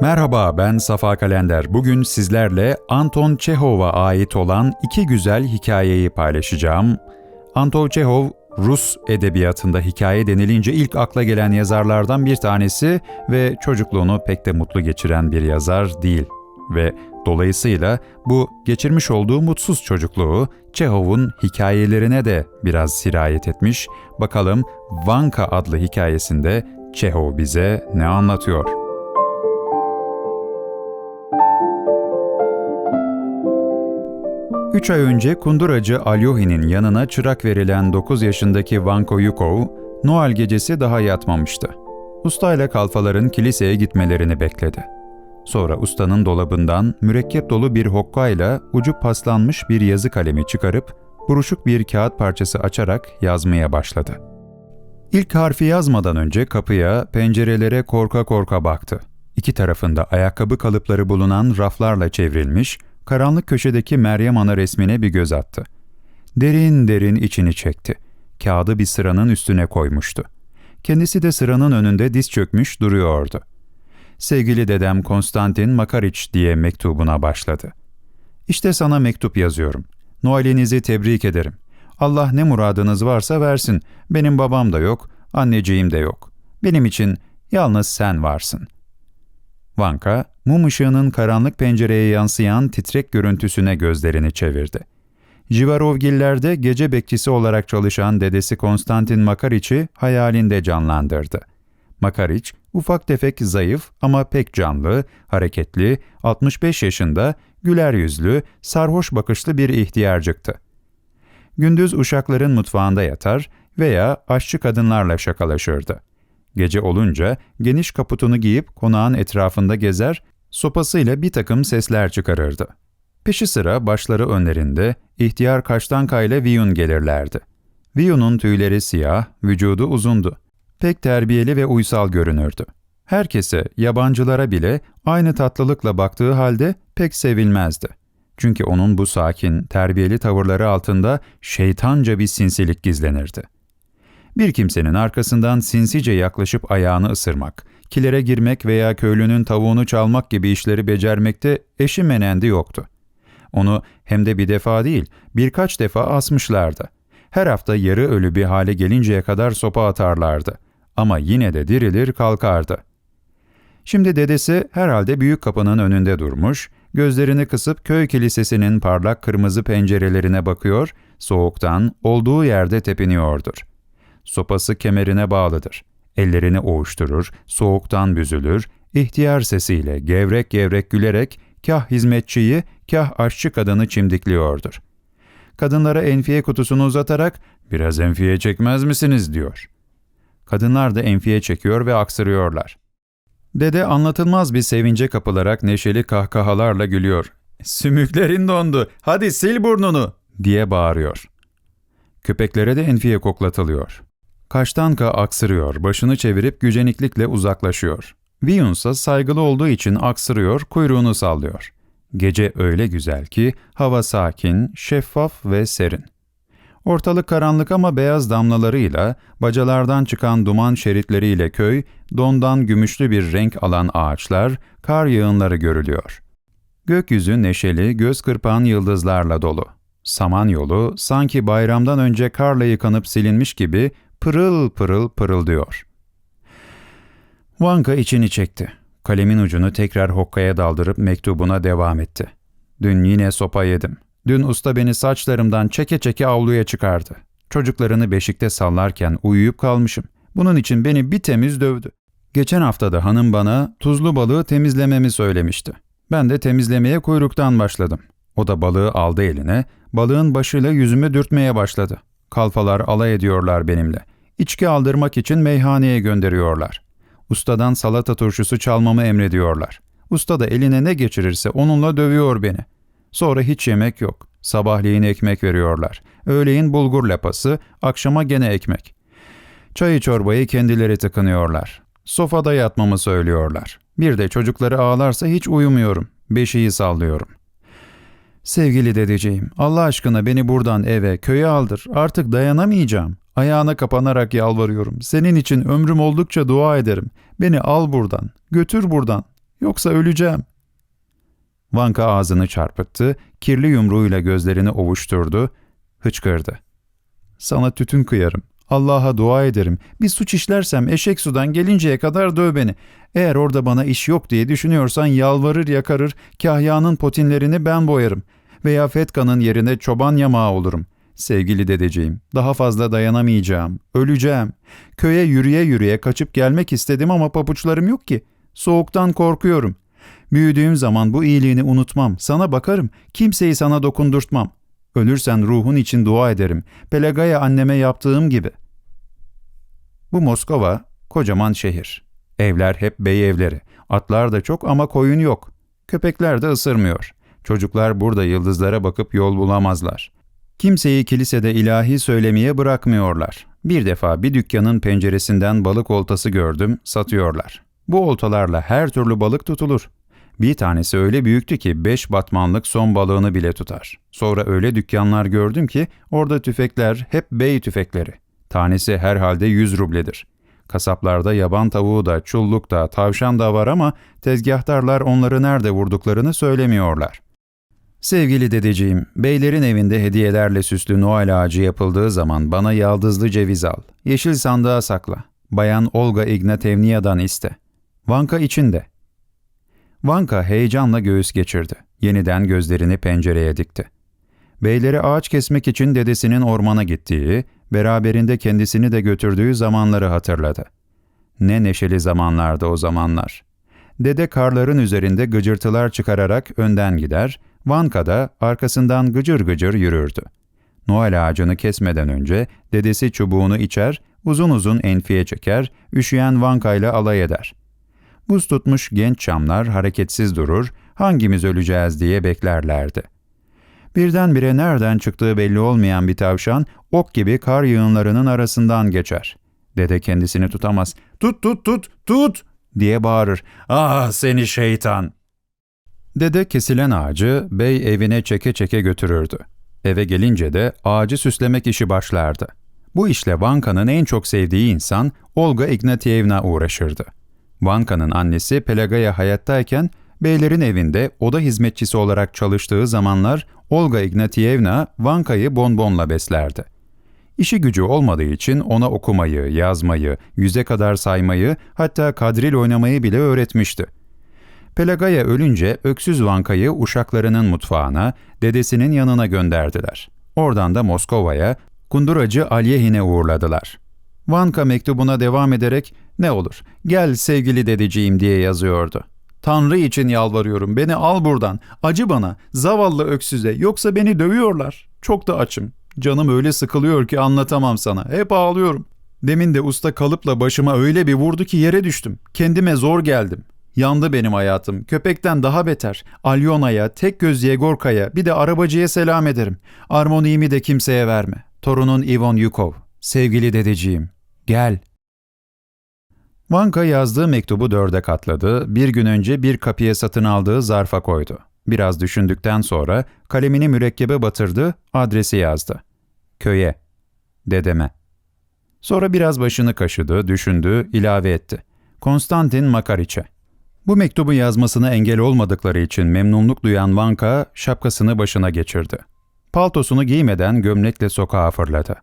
Merhaba ben Safa Kalender. Bugün sizlerle Anton Çehov'a ait olan iki güzel hikayeyi paylaşacağım. Anton Çehov, Rus edebiyatında hikaye denilince ilk akla gelen yazarlardan bir tanesi ve çocukluğunu pek de mutlu geçiren bir yazar değil. Ve dolayısıyla bu geçirmiş olduğu mutsuz çocukluğu Çehov'un hikayelerine de biraz sirayet etmiş. Bakalım Vanka adlı hikayesinde Çehov bize ne anlatıyor? Üç ay önce kunduracı Alyohi'nin yanına çırak verilen 9 yaşındaki Vanko Yukov, Noel gecesi daha yatmamıştı. Ustayla kalfaların kiliseye gitmelerini bekledi. Sonra ustanın dolabından mürekkep dolu bir hokkayla ucu paslanmış bir yazı kalemi çıkarıp buruşuk bir kağıt parçası açarak yazmaya başladı. İlk harfi yazmadan önce kapıya, pencerelere korka korka baktı. İki tarafında ayakkabı kalıpları bulunan raflarla çevrilmiş, karanlık köşedeki Meryem Ana resmine bir göz attı. Derin derin içini çekti. Kağıdı bir sıranın üstüne koymuştu. Kendisi de sıranın önünde diz çökmüş duruyordu. Sevgili dedem Konstantin Makariç diye mektubuna başladı. İşte sana mektup yazıyorum. Noel'inizi tebrik ederim. Allah ne muradınız varsa versin. Benim babam da yok, anneciğim de yok. Benim için yalnız sen varsın. Vanka, mum ışığının karanlık pencereye yansıyan titrek görüntüsüne gözlerini çevirdi. Jivarovgillerde gece bekçisi olarak çalışan dedesi Konstantin Makariç'i hayalinde canlandırdı. Makariç, ufak tefek zayıf ama pek canlı, hareketli, 65 yaşında, güler yüzlü, sarhoş bakışlı bir ihtiyarcıktı. Gündüz uşakların mutfağında yatar veya aşçı kadınlarla şakalaşırdı. Gece olunca geniş kaputunu giyip konağın etrafında gezer, sopasıyla bir takım sesler çıkarırdı. Peşi sıra başları önlerinde ihtiyar kaştanka ile Viyun gelirlerdi. Viyun'un tüyleri siyah, vücudu uzundu. Pek terbiyeli ve uysal görünürdü. Herkese, yabancılara bile aynı tatlılıkla baktığı halde pek sevilmezdi. Çünkü onun bu sakin, terbiyeli tavırları altında şeytanca bir sinsilik gizlenirdi. Bir kimsenin arkasından sinsice yaklaşıp ayağını ısırmak, kilere girmek veya köylünün tavuğunu çalmak gibi işleri becermekte eşi menendi yoktu. Onu hem de bir defa değil, birkaç defa asmışlardı. Her hafta yarı ölü bir hale gelinceye kadar sopa atarlardı. Ama yine de dirilir kalkardı. Şimdi dedesi herhalde büyük kapının önünde durmuş, gözlerini kısıp köy kilisesinin parlak kırmızı pencerelerine bakıyor, soğuktan olduğu yerde tepiniyordur. Sopası kemerine bağlıdır. Ellerini ovuşturur, soğuktan büzülür, ihtiyar sesiyle gevrek gevrek gülerek kah hizmetçiyi, kah aşçı kadını çimdikliyordur. Kadınlara enfiye kutusunu uzatarak ''Biraz enfiye çekmez misiniz?'' diyor. Kadınlar da enfiye çekiyor ve aksırıyorlar. Dede anlatılmaz bir sevince kapılarak neşeli kahkahalarla gülüyor. ''Sümüklerin dondu, hadi sil burnunu!'' diye bağırıyor. Köpeklere de enfiye koklatılıyor. Kaştanka aksırıyor, başını çevirip güceniklikle uzaklaşıyor. Viyunsa saygılı olduğu için aksırıyor, kuyruğunu sallıyor. Gece öyle güzel ki hava sakin, şeffaf ve serin. Ortalık karanlık ama beyaz damlalarıyla, bacalardan çıkan duman şeritleriyle köy, dondan gümüşlü bir renk alan ağaçlar, kar yığınları görülüyor. Gökyüzü neşeli, göz kırpan yıldızlarla dolu. Samanyolu sanki bayramdan önce karla yıkanıp silinmiş gibi pırıl pırıl pırıldıyor. Vanka içini çekti. Kalemin ucunu tekrar hokkaya daldırıp mektubuna devam etti. Dün yine sopa yedim. Dün usta beni saçlarımdan çeke çeke avluya çıkardı. Çocuklarını beşikte sallarken uyuyup kalmışım. Bunun için beni bir temiz dövdü. Geçen hafta da hanım bana tuzlu balığı temizlememi söylemişti. Ben de temizlemeye kuyruktan başladım. O da balığı aldı eline, balığın başıyla yüzümü dürtmeye başladı. Kalfalar alay ediyorlar benimle. İçki aldırmak için meyhaneye gönderiyorlar. Ustadan salata turşusu çalmamı emrediyorlar. Usta da eline ne geçirirse onunla dövüyor beni. Sonra hiç yemek yok. Sabahleyin ekmek veriyorlar. Öğleyin bulgur lapası, akşama gene ekmek. Çayı çorbayı kendileri tıkınıyorlar. Sofada yatmamı söylüyorlar. Bir de çocukları ağlarsa hiç uyumuyorum. Beşiği sallıyorum. Sevgili dedeciğim, Allah aşkına beni buradan eve, köye aldır. Artık dayanamayacağım. Ayağına kapanarak yalvarıyorum. Senin için ömrüm oldukça dua ederim. Beni al buradan, götür buradan. Yoksa öleceğim. Vanka ağzını çarpıttı, kirli yumruğuyla gözlerini ovuşturdu, hıçkırdı. Sana tütün kıyarım. Allah'a dua ederim. Bir suç işlersem eşek sudan gelinceye kadar döv beni. Eğer orada bana iş yok diye düşünüyorsan yalvarır yakarır, kahyanın potinlerini ben boyarım. Veya Fetka'nın yerine çoban yamağı olurum. Sevgili dedeciğim, daha fazla dayanamayacağım. Öleceğim. Köye yürüye yürüye kaçıp gelmek istedim ama papuçlarım yok ki. Soğuktan korkuyorum. Büyüdüğüm zaman bu iyiliğini unutmam. Sana bakarım. Kimseyi sana dokundurtmam. Ölürsen ruhun için dua ederim. Pelagaya anneme yaptığım gibi. Bu Moskova, kocaman şehir. Evler hep bey evleri. Atlar da çok ama koyun yok. Köpekler de ısırmıyor. Çocuklar burada yıldızlara bakıp yol bulamazlar. Kimseyi kilisede ilahi söylemeye bırakmıyorlar. Bir defa bir dükkanın penceresinden balık oltası gördüm, satıyorlar. Bu oltalarla her türlü balık tutulur. Bir tanesi öyle büyüktü ki beş batmanlık son balığını bile tutar. Sonra öyle dükkanlar gördüm ki orada tüfekler hep bey tüfekleri. Tanesi herhalde yüz rubledir. Kasaplarda yaban tavuğu da, çulluk da, tavşan da var ama tezgahtarlar onları nerede vurduklarını söylemiyorlar. Sevgili dedeciğim, beylerin evinde hediyelerle süslü Noel ağacı yapıldığı zaman bana yaldızlı ceviz al. Yeşil sandığa sakla. Bayan Olga Ignatevnia'dan iste. Vanka içinde. Vanka heyecanla göğüs geçirdi. Yeniden gözlerini pencereye dikti. Beyleri ağaç kesmek için dedesinin ormana gittiği, beraberinde kendisini de götürdüğü zamanları hatırladı. Ne neşeli zamanlardı o zamanlar. Dede karların üzerinde gıcırtılar çıkararak önden gider, Vanka da arkasından gıcır gıcır yürürdü. Noel ağacını kesmeden önce dedesi çubuğunu içer, uzun uzun enfiye çeker, üşüyen Vanka ile alay eder. Buz tutmuş genç çamlar hareketsiz durur, hangimiz öleceğiz diye beklerlerdi. Birdenbire nereden çıktığı belli olmayan bir tavşan ok gibi kar yığınlarının arasından geçer. Dede kendisini tutamaz. Tut tut tut tut diye bağırır. Ah seni şeytan! Dede kesilen ağacı bey evine çeke çeke götürürdü. Eve gelince de ağacı süslemek işi başlardı. Bu işle Vanka'nın en çok sevdiği insan Olga Ignatievna uğraşırdı. Vanka'nın annesi Pelagaya hayattayken beylerin evinde oda hizmetçisi olarak çalıştığı zamanlar Olga Ignatievna Vanka'yı bonbonla beslerdi. İşi gücü olmadığı için ona okumayı, yazmayı, yüze kadar saymayı, hatta kadril oynamayı bile öğretmişti. Pelagaya ölünce öksüz Vanka'yı uşaklarının mutfağına, dedesinin yanına gönderdiler. Oradan da Moskova'ya, kunduracı Alyehin'e uğurladılar. Vanka mektubuna devam ederek ne olur gel sevgili dedeciğim diye yazıyordu. Tanrı için yalvarıyorum beni al buradan acı bana zavallı öksüze yoksa beni dövüyorlar. Çok da açım. Canım öyle sıkılıyor ki anlatamam sana. Hep ağlıyorum. Demin de usta kalıpla başıma öyle bir vurdu ki yere düştüm. Kendime zor geldim. Yandı benim hayatım. Köpekten daha beter. Alyona'ya, tek göz Yegorka'ya, bir de arabacıya selam ederim. Armoniğimi de kimseye verme. Torunun Ivon Yukov. Sevgili dedeciğim. Gel. Vanka yazdığı mektubu dörde katladı, bir gün önce bir kapıya satın aldığı zarfa koydu. Biraz düşündükten sonra kalemini mürekkebe batırdı, adresi yazdı. Köye. Dedeme. Sonra biraz başını kaşıdı, düşündü, ilave etti. Konstantin Makariç'e. Bu mektubu yazmasına engel olmadıkları için memnunluk duyan Vanka şapkasını başına geçirdi. Paltosunu giymeden gömlekle sokağa fırladı.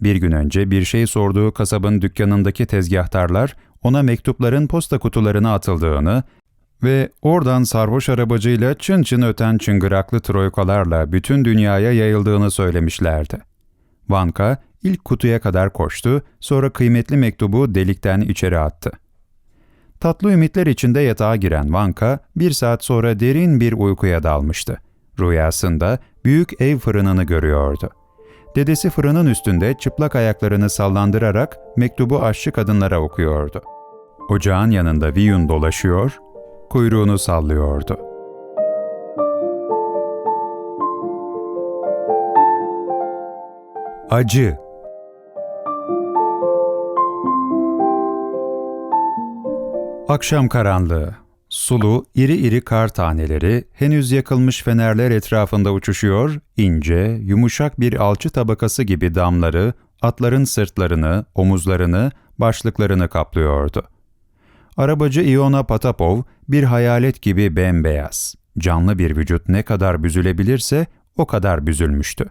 Bir gün önce bir şey sorduğu kasabın dükkanındaki tezgahtarlar ona mektupların posta kutularına atıldığını ve oradan sarhoş arabacıyla çın çın öten çıngıraklı troykalarla bütün dünyaya yayıldığını söylemişlerdi. Vanka ilk kutuya kadar koştu, sonra kıymetli mektubu delikten içeri attı. Tatlı ümitler içinde yatağa giren Vanka bir saat sonra derin bir uykuya dalmıştı. Rüyasında büyük ev fırınını görüyordu. Dedesi fırının üstünde çıplak ayaklarını sallandırarak mektubu aşçı kadınlara okuyordu. Ocağın yanında Viyun dolaşıyor, kuyruğunu sallıyordu. Acı Akşam karanlığı. Sulu, iri iri kar taneleri henüz yakılmış fenerler etrafında uçuşuyor, ince, yumuşak bir alçı tabakası gibi damları, atların sırtlarını, omuzlarını, başlıklarını kaplıyordu. Arabacı Iona Patapov bir hayalet gibi bembeyaz. Canlı bir vücut ne kadar büzülebilirse o kadar büzülmüştü.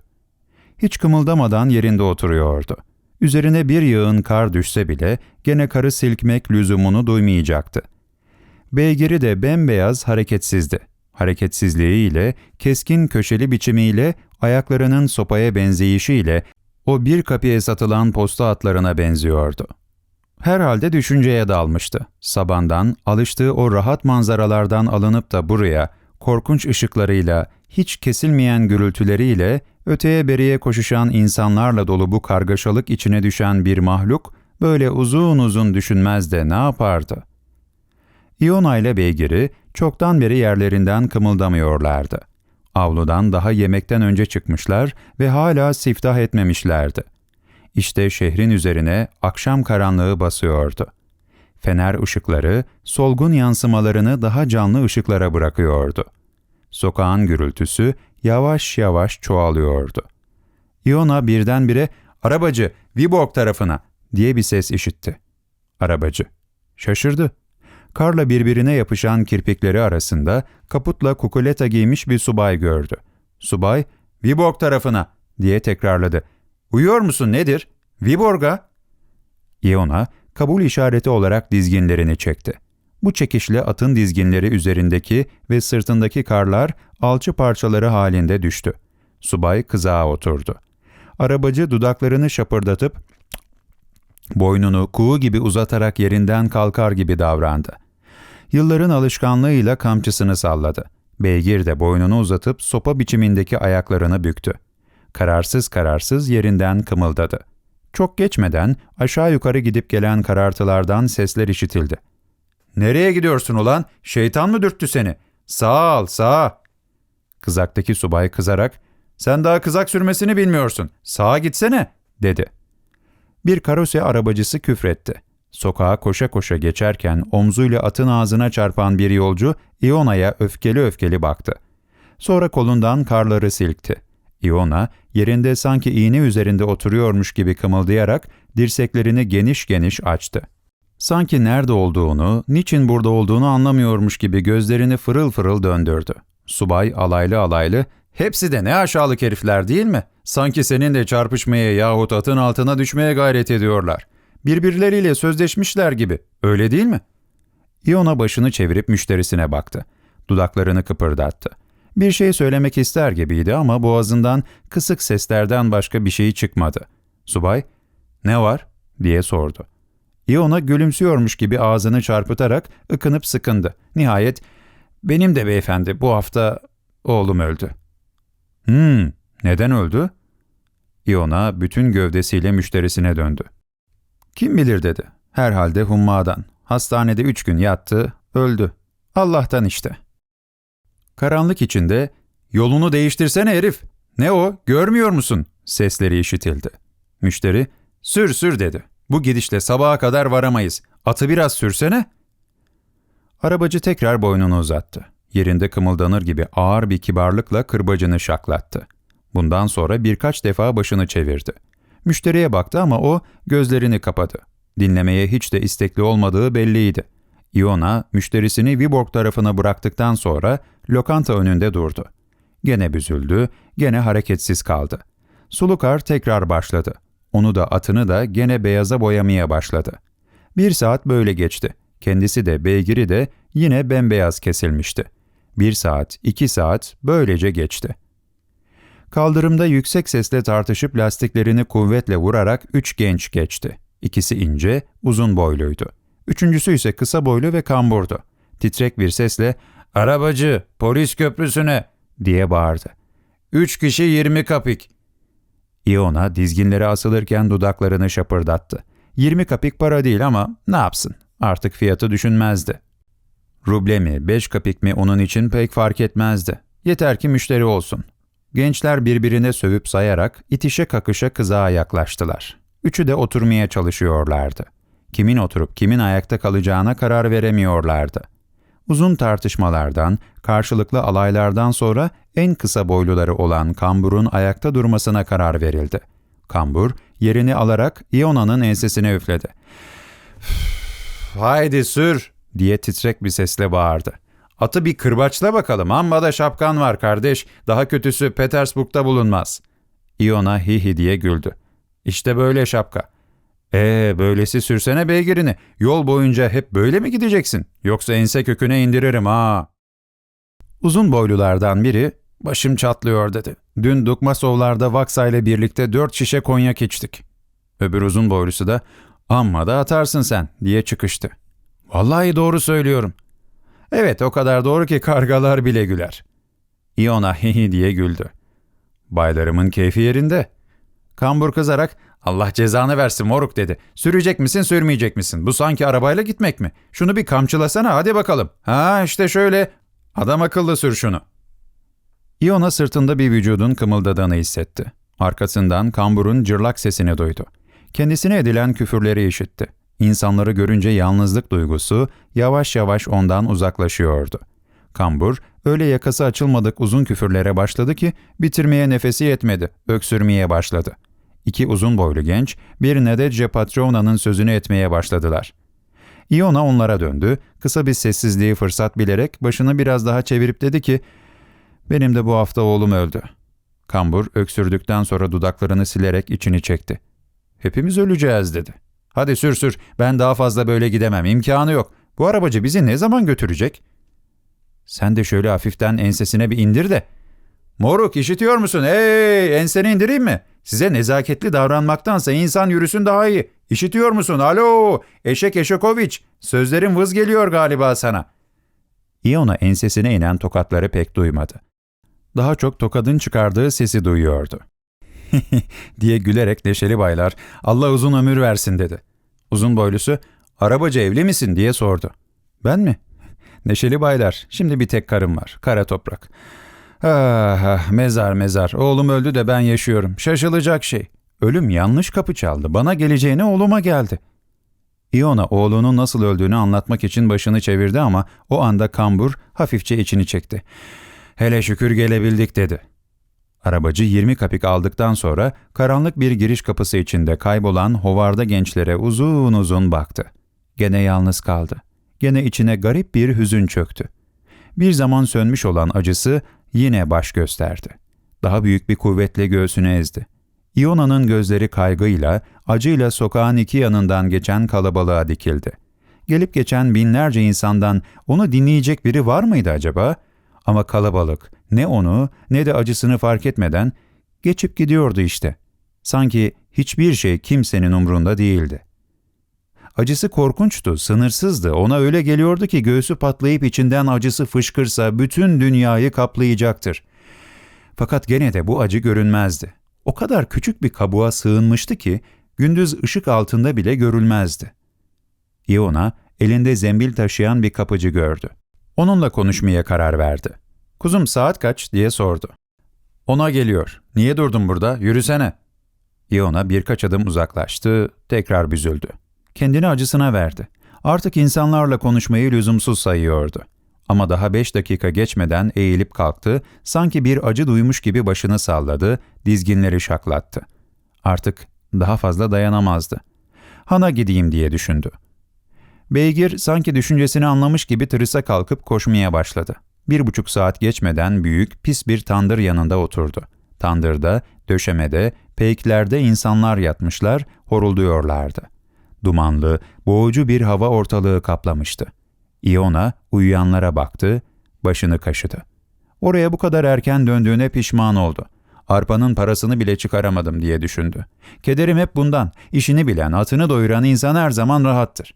Hiç kımıldamadan yerinde oturuyordu. Üzerine bir yığın kar düşse bile gene karı silkmek lüzumunu duymayacaktı. Beygiri de bembeyaz hareketsizdi. Hareketsizliğiyle, keskin köşeli biçimiyle, ayaklarının sopaya benzeyişiyle o bir kapıya satılan posta atlarına benziyordu. Herhalde düşünceye dalmıştı. Sabandan, alıştığı o rahat manzaralardan alınıp da buraya, korkunç ışıklarıyla, hiç kesilmeyen gürültüleriyle, öteye beriye koşuşan insanlarla dolu bu kargaşalık içine düşen bir mahluk, böyle uzun uzun düşünmez de ne yapardı? İona ile beygiri çoktan beri yerlerinden kımıldamıyorlardı. Avludan daha yemekten önce çıkmışlar ve hala siftah etmemişlerdi. İşte şehrin üzerine akşam karanlığı basıyordu. Fener ışıkları solgun yansımalarını daha canlı ışıklara bırakıyordu. Sokağın gürültüsü yavaş yavaş çoğalıyordu. Iona birdenbire ''Arabacı, Viborg tarafına!'' diye bir ses işitti. Arabacı. Şaşırdı. Karla birbirine yapışan kirpikleri arasında kaputla kukuleta giymiş bir subay gördü. Subay, ''Viborg tarafına!'' diye tekrarladı. ''Uyuyor musun nedir? Viborg'a!'' Iona, kabul işareti olarak dizginlerini çekti. Bu çekişle atın dizginleri üzerindeki ve sırtındaki karlar alçı parçaları halinde düştü. Subay kızağa oturdu. Arabacı dudaklarını şapırdatıp boynunu kuğu gibi uzatarak yerinden kalkar gibi davrandı. Yılların alışkanlığıyla kamçısını salladı. Beygir de boynunu uzatıp sopa biçimindeki ayaklarını büktü. Kararsız kararsız yerinden kımıldadı. Çok geçmeden aşağı yukarı gidip gelen karartılardan sesler işitildi. ''Nereye gidiyorsun ulan? Şeytan mı dürttü seni? Sağ al, sağ!'' Kızaktaki subay kızarak ''Sen daha kızak sürmesini bilmiyorsun. Sağa gitsene.'' dedi. Bir karose arabacısı küfretti. Sokağa koşa koşa geçerken omzuyla atın ağzına çarpan bir yolcu Iona'ya öfkeli öfkeli baktı. Sonra kolundan karları silkti. Iona yerinde sanki iğne üzerinde oturuyormuş gibi kımıldayarak dirseklerini geniş geniş açtı. Sanki nerede olduğunu, niçin burada olduğunu anlamıyormuş gibi gözlerini fırıl fırıl döndürdü. Subay alaylı alaylı, ''Hepsi de ne aşağılık herifler değil mi? Sanki seninle çarpışmaya yahut atın altına düşmeye gayret ediyorlar. Birbirleriyle sözleşmişler gibi, öyle değil mi?'' Iona başını çevirip müşterisine baktı. Dudaklarını kıpırdattı. Bir şey söylemek ister gibiydi ama boğazından kısık seslerden başka bir şey çıkmadı. Subay, ''Ne var?'' diye sordu. Iona gülümsüyormuş gibi ağzını çarpıtarak ıkınıp sıkındı. Nihayet, ''Benim de beyefendi bu hafta oğlum öldü.'' ''Hmm, neden öldü?'' Iona bütün gövdesiyle müşterisine döndü. ''Kim bilir?'' dedi. ''Herhalde hummadan. Hastanede üç gün yattı, öldü. Allah'tan işte.'' Karanlık içinde ''Yolunu değiştirsene herif. Ne o, görmüyor musun?'' sesleri işitildi. Müşteri ''Sür sür'' dedi. ''Bu gidişle sabaha kadar varamayız. Atı biraz sürsene.'' Arabacı tekrar boynunu uzattı. Yerinde kımıldanır gibi ağır bir kibarlıkla kırbacını şaklattı. Bundan sonra birkaç defa başını çevirdi. Müşteriye baktı ama o gözlerini kapadı. Dinlemeye hiç de istekli olmadığı belliydi. Iona, müşterisini Viborg tarafına bıraktıktan sonra lokanta önünde durdu. Gene büzüldü, gene hareketsiz kaldı. Sulukar tekrar başladı. Onu da atını da gene beyaza boyamaya başladı. Bir saat böyle geçti. Kendisi de beygiri de yine bembeyaz kesilmişti. Bir saat, iki saat böylece geçti. Kaldırımda yüksek sesle tartışıp lastiklerini kuvvetle vurarak üç genç geçti. İkisi ince, uzun boyluydu. Üçüncüsü ise kısa boylu ve kamburdu. Titrek bir sesle ''Arabacı, polis köprüsüne!'' diye bağırdı. ''Üç kişi yirmi kapik.'' Iona dizginlere asılırken dudaklarını şapırdattı. Yirmi kapik para değil ama ne yapsın? Artık fiyatı düşünmezdi. Ruble mi, beş kapik mi onun için pek fark etmezdi. Yeter ki müşteri olsun. Gençler birbirine sövüp sayarak itişe kakışa kızağa yaklaştılar. Üçü de oturmaya çalışıyorlardı. Kimin oturup kimin ayakta kalacağına karar veremiyorlardı. Uzun tartışmalardan, karşılıklı alaylardan sonra en kısa boyluları olan kamburun ayakta durmasına karar verildi. Kambur, yerini alarak Iona'nın ensesine üfledi. haydi sür diye titrek bir sesle bağırdı. Atı bir kırbaçla bakalım amma da şapkan var kardeş. Daha kötüsü Petersburg'da bulunmaz. Iona hi hi diye güldü. İşte böyle şapka. Ee böylesi sürsene beygirini. Yol boyunca hep böyle mi gideceksin? Yoksa ense köküne indiririm ha. Uzun boylulardan biri başım çatlıyor dedi. Dün Dukmasovlar'da Vaksa ile birlikte dört şişe konyak içtik. Öbür uzun boylusu da amma da atarsın sen diye çıkıştı. Vallahi doğru söylüyorum. Evet o kadar doğru ki kargalar bile güler. Iona hihi diye güldü. Baylarımın keyfi yerinde. Kambur kızarak Allah cezanı versin moruk dedi. Sürecek misin sürmeyecek misin? Bu sanki arabayla gitmek mi? Şunu bir kamçılasana hadi bakalım. Ha işte şöyle. Adam akıllı sür şunu. Iona sırtında bir vücudun kımıldadığını hissetti. Arkasından kamburun cırlak sesini duydu. Kendisine edilen küfürleri işitti. İnsanları görünce yalnızlık duygusu yavaş yavaş ondan uzaklaşıyordu. Kambur öyle yakası açılmadık uzun küfürlere başladı ki bitirmeye nefesi yetmedi, öksürmeye başladı. İki uzun boylu genç bir Nedece Patrona'nın sözünü etmeye başladılar. Iona onlara döndü, kısa bir sessizliği fırsat bilerek başını biraz daha çevirip dedi ki ''Benim de bu hafta oğlum öldü.'' Kambur öksürdükten sonra dudaklarını silerek içini çekti. ''Hepimiz öleceğiz.'' dedi. ''Hadi sür sür, ben daha fazla böyle gidemem, imkanı yok. Bu arabacı bizi ne zaman götürecek?'' ''Sen de şöyle hafiften ensesine bir indir de.'' ''Moruk işitiyor musun? Hey enseni indireyim mi? Size nezaketli davranmaktansa insan yürüsün daha iyi. İşitiyor musun? Alo Eşek Eşekoviç sözlerin vız geliyor galiba sana.'' İona ensesine inen tokatları pek duymadı. Daha çok tokadın çıkardığı sesi duyuyordu. diye gülerek neşeli baylar Allah uzun ömür versin dedi. Uzun boylusu arabacı evli misin diye sordu. Ben mi? Neşeli baylar şimdi bir tek karım var kara toprak. Ah, ah mezar mezar oğlum öldü de ben yaşıyorum şaşılacak şey. Ölüm yanlış kapı çaldı bana geleceğine oğluma geldi. Iona oğlunun nasıl öldüğünü anlatmak için başını çevirdi ama o anda kambur hafifçe içini çekti. Hele şükür gelebildik dedi. Arabacı 20 kapik aldıktan sonra karanlık bir giriş kapısı içinde kaybolan hovarda gençlere uzun uzun baktı. Gene yalnız kaldı. Gene içine garip bir hüzün çöktü. Bir zaman sönmüş olan acısı yine baş gösterdi. Daha büyük bir kuvvetle göğsünü ezdi. Iona'nın gözleri kaygıyla, acıyla sokağın iki yanından geçen kalabalığa dikildi. Gelip geçen binlerce insandan onu dinleyecek biri var mıydı acaba? Ama kalabalık ne onu ne de acısını fark etmeden geçip gidiyordu işte. Sanki hiçbir şey kimsenin umrunda değildi. Acısı korkunçtu, sınırsızdı. Ona öyle geliyordu ki göğsü patlayıp içinden acısı fışkırsa bütün dünyayı kaplayacaktır. Fakat gene de bu acı görünmezdi. O kadar küçük bir kabuğa sığınmıştı ki gündüz ışık altında bile görülmezdi. Iona elinde zembil taşıyan bir kapıcı gördü. Onunla konuşmaya karar verdi. Kuzum saat kaç diye sordu. Ona geliyor. Niye durdun burada? Yürüsene. Iona birkaç adım uzaklaştı, tekrar büzüldü. Kendini acısına verdi. Artık insanlarla konuşmayı lüzumsuz sayıyordu. Ama daha beş dakika geçmeden eğilip kalktı, sanki bir acı duymuş gibi başını salladı, dizginleri şaklattı. Artık daha fazla dayanamazdı. Hana gideyim diye düşündü. Beygir sanki düşüncesini anlamış gibi tırısa kalkıp koşmaya başladı. Bir buçuk saat geçmeden büyük, pis bir tandır yanında oturdu. Tandırda, döşemede, peyklerde insanlar yatmışlar, horulduyorlardı. Dumanlı, boğucu bir hava ortalığı kaplamıştı. Iona uyuyanlara baktı, başını kaşıdı. Oraya bu kadar erken döndüğüne pişman oldu. Arpanın parasını bile çıkaramadım diye düşündü. Kederim hep bundan. İşini bilen, atını doyuran insan her zaman rahattır.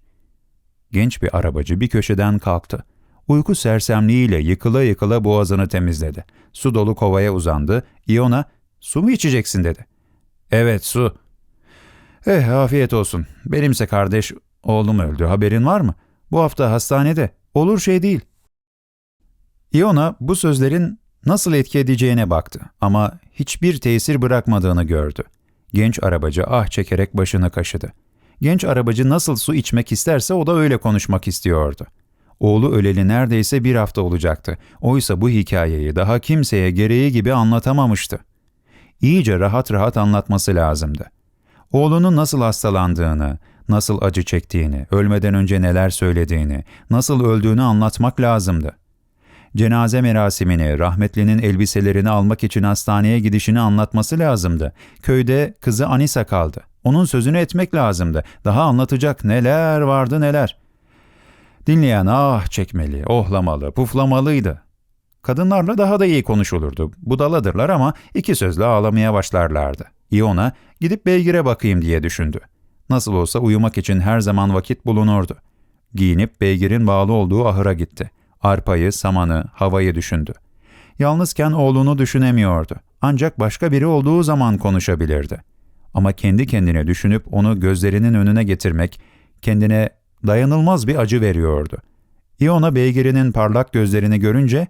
Genç bir arabacı bir köşeden kalktı. Uyku sersemliğiyle yıkıla yıkıla boğazını temizledi. Su dolu kovaya uzandı. Iona, su mu içeceksin dedi. Evet su. Eh afiyet olsun. Benimse kardeş oğlum öldü. Haberin var mı? Bu hafta hastanede. Olur şey değil. Iona bu sözlerin nasıl etki edeceğine baktı ama hiçbir tesir bırakmadığını gördü. Genç arabacı ah çekerek başını kaşıdı. Genç arabacı nasıl su içmek isterse o da öyle konuşmak istiyordu. Oğlu öleli neredeyse bir hafta olacaktı. Oysa bu hikayeyi daha kimseye gereği gibi anlatamamıştı. İyice rahat rahat anlatması lazımdı. Oğlunun nasıl hastalandığını, Nasıl acı çektiğini, ölmeden önce neler söylediğini, nasıl öldüğünü anlatmak lazımdı. Cenaze merasimini, rahmetlinin elbiselerini almak için hastaneye gidişini anlatması lazımdı. Köyde kızı Anisa kaldı. Onun sözünü etmek lazımdı. Daha anlatacak neler vardı neler. Dinleyen ah çekmeli, ohlamalı, puflamalıydı. Kadınlarla daha da iyi konuşulurdu. Budaladırlar ama iki sözle ağlamaya başlarlardı. İona gidip beygire bakayım diye düşündü. Nasıl olsa uyumak için her zaman vakit bulunurdu. Giyinip beygirin bağlı olduğu ahıra gitti. Arpayı, samanı, havayı düşündü. Yalnızken oğlunu düşünemiyordu. Ancak başka biri olduğu zaman konuşabilirdi. Ama kendi kendine düşünüp onu gözlerinin önüne getirmek kendine dayanılmaz bir acı veriyordu. İona beygirinin parlak gözlerini görünce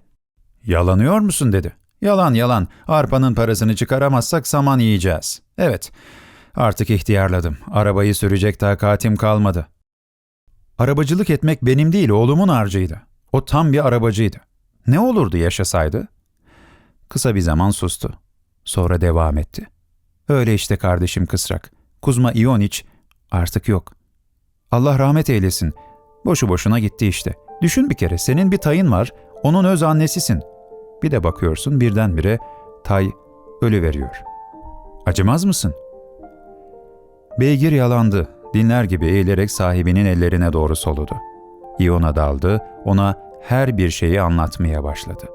''Yalanıyor musun?'' dedi. ''Yalan yalan. Arpanın parasını çıkaramazsak saman yiyeceğiz. Evet, artık ihtiyarladım. Arabayı sürecek takatim kalmadı. Arabacılık etmek benim değil, oğlumun harcıydı. O tam bir arabacıydı. Ne olurdu yaşasaydı? Kısa bir zaman sustu. Sonra devam etti. Öyle işte kardeşim kısrak. Kuzma İoniç artık yok. Allah rahmet eylesin. Boşu boşuna gitti işte. Düşün bir kere senin bir tayın var, onun öz annesisin. Bir de bakıyorsun birdenbire tay ölü veriyor. Acımaz mısın? Beygir yalandı. Dinler gibi eğilerek sahibinin ellerine doğru soludu. İona daldı, ona her bir şeyi anlatmaya başladı.